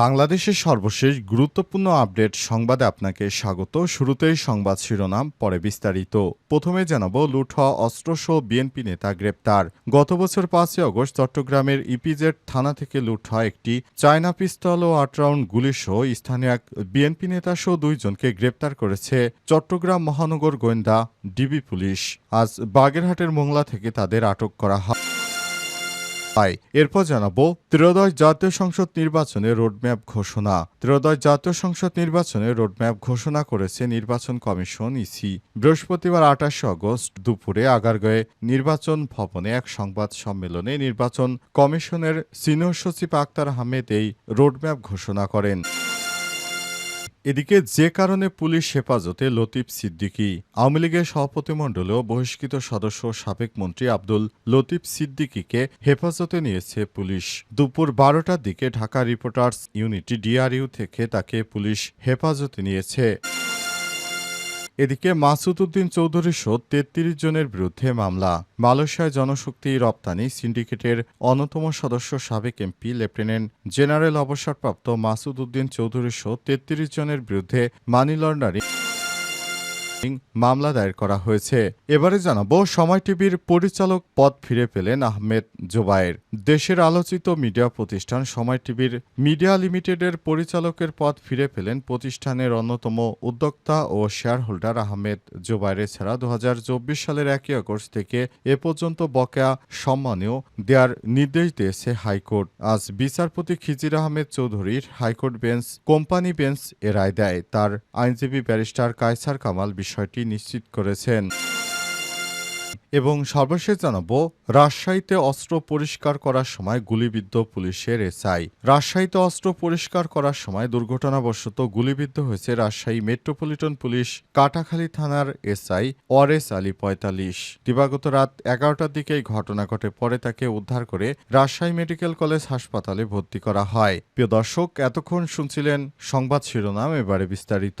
বাংলাদেশের সর্বশেষ গুরুত্বপূর্ণ আপডেট সংবাদে আপনাকে স্বাগত। শুরুতেই সংবাদ শিরোনাম, পরে বিস্তারিত। প্রথমে জানাব লুট হওয়া অস্ত্রসহ বিএনপি নেতা গ্রেপ্তার। গত বছর পাঁচই অগস্ট চট্টগ্রামের ইপিজেড থানা থেকে লুট হয় একটি চায়না পিস্তল ও আট রাউন্ড গুলিসহ স্থানীয় এক বিএনপি নেতা সহ দুইজনকে গ্রেপ্তার করেছে চট্টগ্রাম মহানগর গোয়েন্দা, ডিবি পুলিশ। আজ বাগেরহাটের মোংলা থেকে তাদের আটক করা হয়। হয় এরপর জানাব, ত্রয়োদশ জাতীয় সংসদ নির্বাচনে রোডম্যাপ ঘোষণা। ত্রয়োদশ জাতীয় সংসদ নির্বাচনে রোডম্যাপ ঘোষণা করেছে নির্বাচন কমিশন ইসি। বৃহস্পতিবার আঠাশে আগস্ট দুপুরে আগারগাঁয়ে নির্বাচন ভবনে এক সংবাদ সম্মেলনে নির্বাচন কমিশনের সিনিয়র সচিব আক্তার আহমেদ এই রোডম্যাপ ঘোষণা করেন। এদিকে যে কারণে পুলিশ হেফাজতে লতিফ সিদ্দিকী, আওয়ামী লীগের সভাপতিমণ্ডলেও বহিষ্কৃত সদস্য সাবেক মন্ত্রী আব্দুল লতিফ সিদ্দিকীকে হেফাজতে নিয়েছে পুলিশ। দুপুর বারোটার দিকে ঢাকা রিপোর্টার্স ইউনিটি ডিআরইউ থেকে তাকে পুলিশ হেফাজতে নিয়েছে। এদিকে মাসুদ উদ্দিন চৌধুরী সহ তেত্রিশ জনের বিরুদ্ধে মামলা। মালয়েশিয়ায় জনশক্তি রপ্তানি সিন্ডিকেটের অন্যতম সদস্য সাবেক এমপি, লেফটেন্যান্ট জেনারেল অবসরপ্রাপ্ত মাসুদ উদ্দিন চৌধুরী সহ তেত্রিশ জনের বিরুদ্ধে মানি লন্ডারিং মামলা দায়ের করা হয়েছে। এবারে জানাব, সময় টিভির পরিচালক পদ ফিরে পেলেন আহমেদ জোবায়ের। দেশের আলোচিত মিডিয়া প্রতিষ্ঠান সময় টিভির মিডিয়া লিমিটেডের পরিচালকের পদ ফিরে পেলেন প্রতিষ্ঠানের অন্যতম উদ্যোক্তা ও শেয়ার হোল্ডার আহমেদ জোবায়ের। ছাড়া দু হাজার চব্বিশ সালের একই আগস্ট থেকে এ পর্যন্ত বকেয়া সম্মানীয় দেওয়ার নির্দেশ দিয়েছে হাইকোর্ট। আজ বিচারপতি খিজির আহমেদ চৌধুরীর high court bench, company bench এ রায় দেয়। তার আইনজীবী ব্যারিস্টার কায়সার কামাল বিষয়টি নিশ্চিত করেছেন। এবং সর্বশেষ জানাব, রাজশাহীতে অস্ত্র পরিষ্কার করার সময় গুলিবিদ্ধ পুলিশের এসআই। রাজশাহীতে অস্ত্র পরিষ্কার করার সময় দুর্ঘটনাবশত গুলিবিদ্ধ হয়েছে রাজশাহী মেট্রোপলিটন পুলিশ কাটাখালী থানার এসআই ওয়ারেস আলী পঁয়তাল্লিশ। দিবাগত রাত এগারোটার দিকে এই ঘটনা ঘটে, পরে তাকে উদ্ধার করে রাজশাহী মেডিকেল কলেজ হাসপাতালে ভর্তি করা হয়। প্রিয় দর্শক, এতক্ষণ শুনছিলেন সংবাদ শিরোনাম, এবারে বিস্তারিত।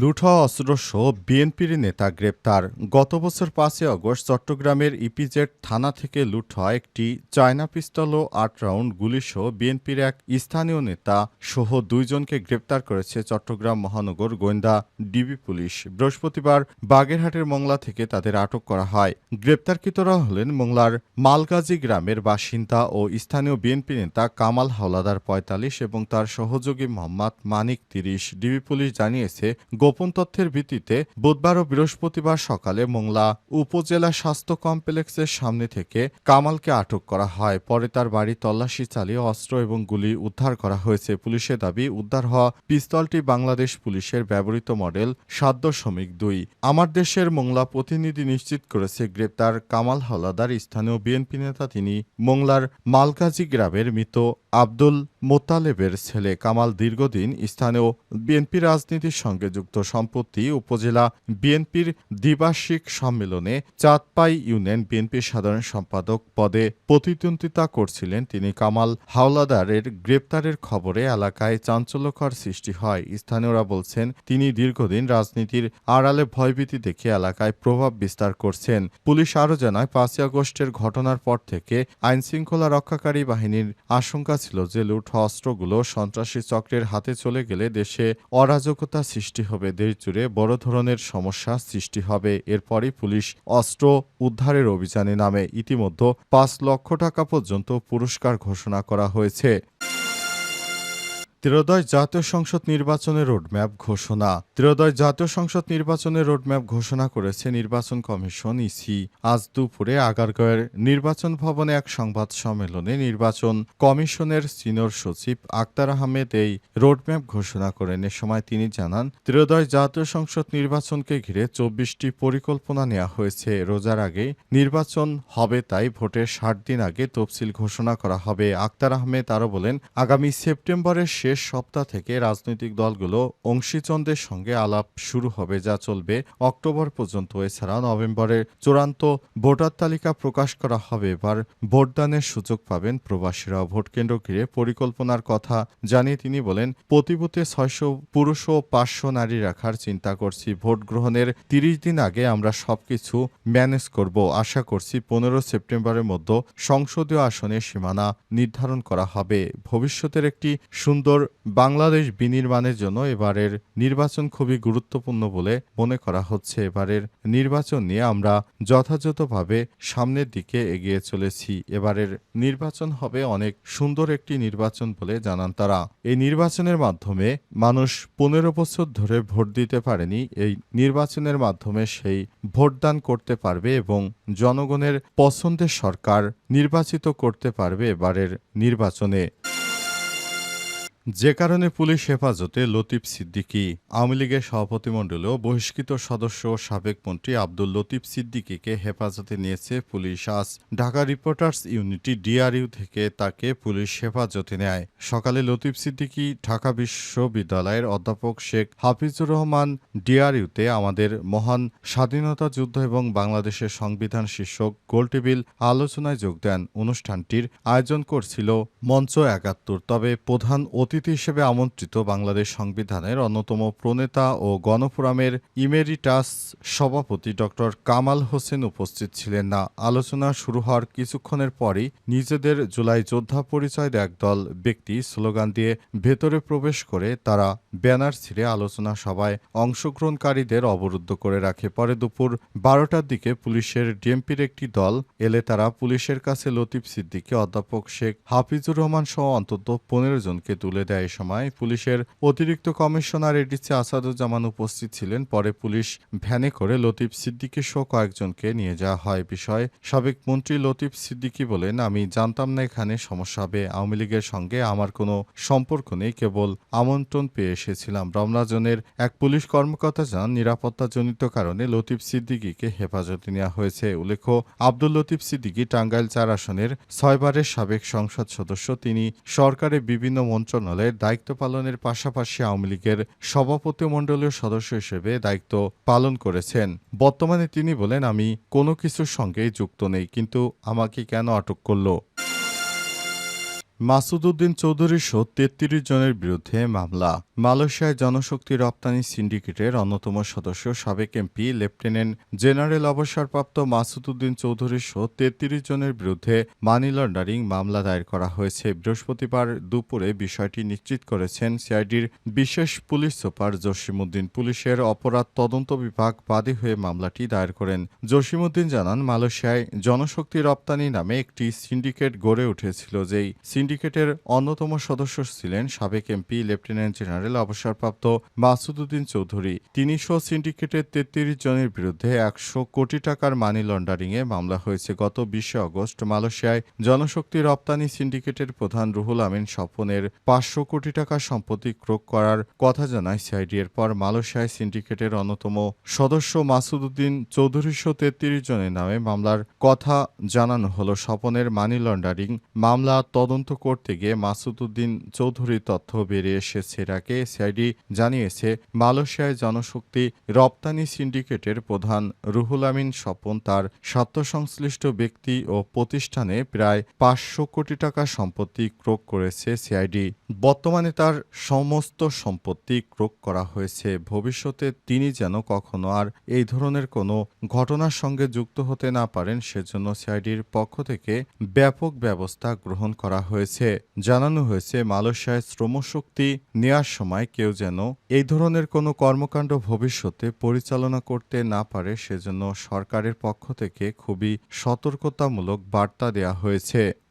লুট হওয়া অস্ত্রসহ বিএনপির নেতা গ্রেপ্তার। গত বছর পাঁচই আগস্ট চট্টগ্রামের ইপিজেড থানা থেকে লুট একটি চায়না পিস্তল ও আট রাউন্ড গুলিসহ বিএনপির এক স্থানীয় নেতা সহ দুইজনকে গ্রেপ্তার করেছে চট্টগ্রাম মহানগর গোয়েন্দা ডিবি পুলিশ। বৃহস্পতিবার বাগেরহাটের মংলা থেকে তাদের আটক করা হয়। গ্রেপ্তারকৃতরা হলেন মংলার মালগাজী গ্রামের বাসিন্দা ও স্থানীয় বিএনপি নেতা কামাল হাওলাদার পঁয়তাল্লিশ এবং তার সহযোগী মোহাম্মদ মানিক তিরিশ। ডিবি পুলিশ জানিয়েছে গোপন তথ্যের ভিত্তিতে বুধবার ও বৃহস্পতিবার সকালে মোংলা উপজেলা স্বাস্থ্য কমপ্লেক্সের সামনে থেকে কামালকে আটক করা হয়। পরে তার বাড়ি তল্লাশি চালিয়ে অস্ত্র এবং গুলি উদ্ধার করা হয়েছে। পুলিশের দাবি, উদ্ধার হওয়া পিস্তলটি বাংলাদেশ পুলিশের ব্যবহৃত মডেল সাত দশমিক দুই। আমার দেশের মোংলা প্রতিনিধি নিশ্চিত করেছে, গ্রেপ্তার কামাল হাওলাদার স্থানীয় বিএনপি নেতা তিনি মোংলার মালকাজি গ্রামের মৃত আব্দুল মোতালেবের ছেলে কামাল দীর্ঘদিন স্থানীয় বিএনপি রাজনীতির সঙ্গে যুক্ত সম্পত্তি উপজেলা বিএনপির দ্বিবার্ষিক সম্মেলনে চাঁদপাই ইউনিয়ন বিএনপির সাধারণ সম্পাদক পদে প্রতিদ্বন্দ্বিতা করছিলেন তিনি। কামাল হাওলাদারের গ্রেপ্তারের খবরে এলাকায় চাঞ্চল্যকর সৃষ্টি হয়। স্থানীয়রা বলছেন, তিনি দীর্ঘদিন রাজনীতির আড়ালে ভয়ভীতি দেখে এলাকায় প্রভাব বিস্তার করছেন। পুলিশ আরও জানায়, পাঁচই আগস্টের ঘটনার পর থেকে আইনশৃঙ্খলা রক্ষাকারী বাহিনীর আশঙ্কা ছিল যে লুট অস্ত্রগুলো সন্ত্রাসী চক্রের হাতে চলে গেলে দেশে অরাজকতা সৃষ্টি হবে, দেশ জুড়ে বড় ধরনের সমস্যা সৃষ্টি হবে। এরপরই পুলিশ অস্ত্র উদ্ধারের অভিযানে নামে। ইতিমধ্যে পাঁচ লক্ষ টাকা পর্যন্ত পুরস্কার ঘোষণা করা হয়েছে। ত্রয়োদশ জাতীয় সংসদ নির্বাচনের রোডম্যাপ ঘোষণা। ত্রয়োদশ জাতীয় সংসদ নির্বাচনের রোডম্যাপ ঘোষণা করেছে নির্বাচন কমিশন ইসি। আজ দুপুরে আগারগাঁওয়ের নির্বাচন ভবনে এক সংবাদ সম্মেলনে নির্বাচন কমিশনের সিনিয়র সচিব আক্তার আহমেদ এই রোডম্যাপ ঘোষণা করেন। এ সময় তিনি জানান, ত্রয়োদশ জাতীয় সংসদ নির্বাচনকে ঘিরে চব্বিশটি পরিকল্পনা নেওয়া হয়েছে। রোজার আগে নির্বাচন হবে তাই ভোটের ষাট দিন আগে তফসিল ঘোষণা করা হবে। আক্তার আহমেদ আরও বলেন, আগামী সেপ্টেম্বরের শেষ সপ্তাহ থেকে রাজনৈতিক দলগুলো অংশীচন্দ্রের সঙ্গে আলাপ শুরু হবে, যা চলবে অক্টোবর পর্যন্ত। এছাড়া নভেম্বরের চূড়ান্ত ভোটার তালিকা প্রকাশ করা হবে। এবার ভোটদানের সুযোগ পাবেন প্রবাসীরা ভোট কেন্দ্র ঘিরে পরিকল্পনার কথা জানিয়ে তিনি বলেন প্রতি বুথে ছয়শো, পুরুষ ও পাঁচশো নারী রাখার চিন্তা করছি। ভোট গ্রহণের তিরিশ দিন আগে আমরা সবকিছু ম্যানেজ করব। আশা করছি পনেরো সেপ্টেম্বরের মধ্যে সংসদীয় আসনের সীমানা নির্ধারণ করা হবে। ভবিষ্যতের একটি সুন্দর বাংলাদেশ বিনির্মাণের জন্য এবারের নির্বাচন খুবই গুরুত্বপূর্ণ বলে মনে করা হচ্ছে। এবারের নির্বাচন নিয়ে আমরা যথাযথভাবে সামনের দিকে এগিয়ে চলেছি। এবারের নির্বাচন হবে অনেক সুন্দর একটি নির্বাচন বলে জানান তারা। এই নির্বাচনের মাধ্যমে মানুষ পনেরো বছর ধরে ভোট দিতে পারেনি। এই নির্বাচনের মাধ্যমে সেই ভোটদান করতে পারবে এবং জনগণের পছন্দের সরকার নির্বাচিত করতে পারবে এবারের নির্বাচনে। যে কারণে পুলিশ হেফাজতে লতিফ সিদ্দিকী আওয়ামী লীগের সভাপতিমণ্ডলীয় বহিষ্কৃত সদস্য ও সাবেক মন্ত্রী আব্দুল লতিফ সিদ্দিকীকে হেফাজতে নিয়েছে পুলিশ। আজ ঢাকা রিপোর্টার্স ইউনিটি ডিআরইউ থেকে তাকে পুলিশ হেফাজতে নেয়। সকালে লতিফ সিদ্দিকী ঢাকা বিশ্ববিদ্যালয়ের অধ্যাপক শেখ হাফিজুর রহমান ডিআরইউতে আমাদের মহান স্বাধীনতা যুদ্ধ এবং বাংলাদেশের সংবিধান শীর্ষক গোলটেবিল আলোচনায় যোগ দেন। অনুষ্ঠানটির আয়োজন করছিল মঞ্চ একাত্তর, তবে প্রধান অতিথি হিসেবে আমন্ত্রিত বাংলাদেশ সংবিধানের অন্যতম প্রণেতা ও গণফোরামের ইমেরিটাস সভাপতি ড কামাল হোসেন উপস্থিত ছিলেন না। আলোচনা শুরু হওয়ার কিছুক্ষণের পরই নিজেদের জুলাই যোদ্ধা পরিচয়ের একদল ব্যক্তি। স্লোগান দিয়ে ভেতরে প্রবেশ করে তারা ব্যানার ছিঁড়ে আলোচনা সভায় অংশগ্রহণকারীদের অবরুদ্ধ করে রাখে। পরে দুপুর বারোটার দিকে পুলিশের ডিএমপির একটি দল এলে তারা পুলিশের কাছে লতিফ সিদ্দিকী, অধ্যাপক শেখ হাফিজুর রহমান সহ অন্তত পনেরো জনকে তুলে দেয় সময়। পুলিশের অতিরিক্ত কমিশনার এডিসি আসাদুজ্জামান উপস্থিত ছিলেন। পরে পুলিশ ভ্যানে করে লতিফ সিদ্দিকী সহ কয়েকজনকে নিয়ে যাওয়া হয়। বিষয়ে সাবেক মন্ত্রী লতিফ সিদ্দিকী বলেন, আমি জানতাম না এখানে সমস্যা হবে। আওয়ামী লীগের সঙ্গে আমার কোনো সম্পর্ক নেই। কেবল আমন্ত্রণ পেয়ে এসেছিলাম। রমনাজনের এক পুলিশ কর্মকর্তা জানান, নিরাপত্তাজনিত কারণে লতিফ সিদ্দিকীকে হেফাজতে নেওয়া হয়েছে। উল্লেখ্য, আব্দুল লতিফ সিদ্দিকী টাঙ্গাইল চার আসনের ছয়বারের সাবেক সংসদ সদস্য। তিনি সরকারের বিভিন্ন মন্ত্রণালয়ের দায়িত্ব পালনের পাশাপাশি আওয়ামী লীগের সভাপতি সভাপতিমণ্ডলীয় সদস্য হিসেবে দায়িত্ব পালন করেছেন। বর্তমানে তিনি বলেন, আমি কোনো কিছুর সঙ্গে যুক্ত নেই, কিন্তু আমাকে কেন আটক করল? মাসুদ উদ্দিন চৌধুরী সহ তেত্রিশ জনের বিরুদ্ধে মামলা। মালয়েশিয়ায় জনশক্তি রপ্তানি সিন্ডিকেটের অন্যতম সদস্য সাবেক এমপি, লেফটেন্যান্ট জেনারেল অবসরপ্রাপ্ত মাসুদ উদ্দিন চৌধুরী সহ তেত্রিশ জনের বিরুদ্ধে মানি লন্ডারিং মামলা দায়ের করা হয়েছে। বৃহস্পতিবার দুপুরে বিষয়টি নিশ্চিত করেছেন সিআইডির বিশেষ পুলিশ সুপার জসিমউদ্দিন। পুলিশের অপরাধ তদন্ত বিভাগ বাদী হয়ে মামলাটি দায়ের করেন। জসিমউদ্দিন জানান, মালয়েশিয়ায় জনশক্তি রপ্তানি নামে একটি সিন্ডিকেট গড়ে উঠেছিল, যেই সিন্ডিকেটের অন্যতম সদস্য ছিলেন সাবেক এমপি, লেফটেন্যান্ট জেনারেল, অবসরপ্রাপ্ত মাসুদুদ্দিন চৌধুরী। তিনি সহ সিন্ডিকেটের তেত্রিশ জনের বিরুদ্ধে একশো কোটি টাকার মানি লন্ডারিংয়ে মামলা হয়েছে। গত বিশে অগস্ট মালয়েশিয়ায় জনশক্তি রপ্তানি সিন্ডিকেটের প্রধান রুহুল আমিন স্বপনের পাঁচশো কোটি টাকা সম্পত্তি ক্রোক করার কথা জানায় সিআইডি। এর পর মালয়েশিয়ায় সিন্ডিকেটের অন্যতম সদস্য মাসুদুদ্দিন চৌধুরী সহ তেত্রিশ জনের নামে মামলার কথা জানানো হলো। স্বপনের মানি লন্ডারিং মামলা তদন্ত করতে গিয়ে মাসুদুদ্দিন চৌধুরীর তথ্য বেরিয়ে এসেছে এর আগে সিআইডি জানিয়েছে, মালয়েশিয়ায় জনশক্তি রপ্তানি সিন্ডিকেটের প্রধান রুহুল আমিন স্বপন তার স্বার্থসংশ্লিষ্ট ব্যক্তি ও প্রতিষ্ঠানে প্রায় পাঁচশো কোটি টাকা সম্পত্তি ক্রোক করেছে সিআইডি বর্তমানে তার সমস্ত সম্পত্তি ক্রোক করা হয়েছে। ভবিষ্যতে তিনি যেন কখনো আর এই ধরনের কোনো ঘটনার সঙ্গে যুক্ত হতে না পারেন, সেজন্য সিআইডির পক্ষ থেকে ব্যাপক ব্যবস্থা গ্রহণ করা হয়েছে। জানানো হয়েছে মালয়েশিয়ায় শ্রমশক্তি নেয়ার সময় কেউ যেন এই ধরনের কোনো কর্মকাণ্ড ভবিষ্যতে পরিচালনা করতে না পারে, সেজন্য সরকারের পক্ষ থেকে খুবই সতর্কতামূলক বার্তা দেওয়া হয়েছে।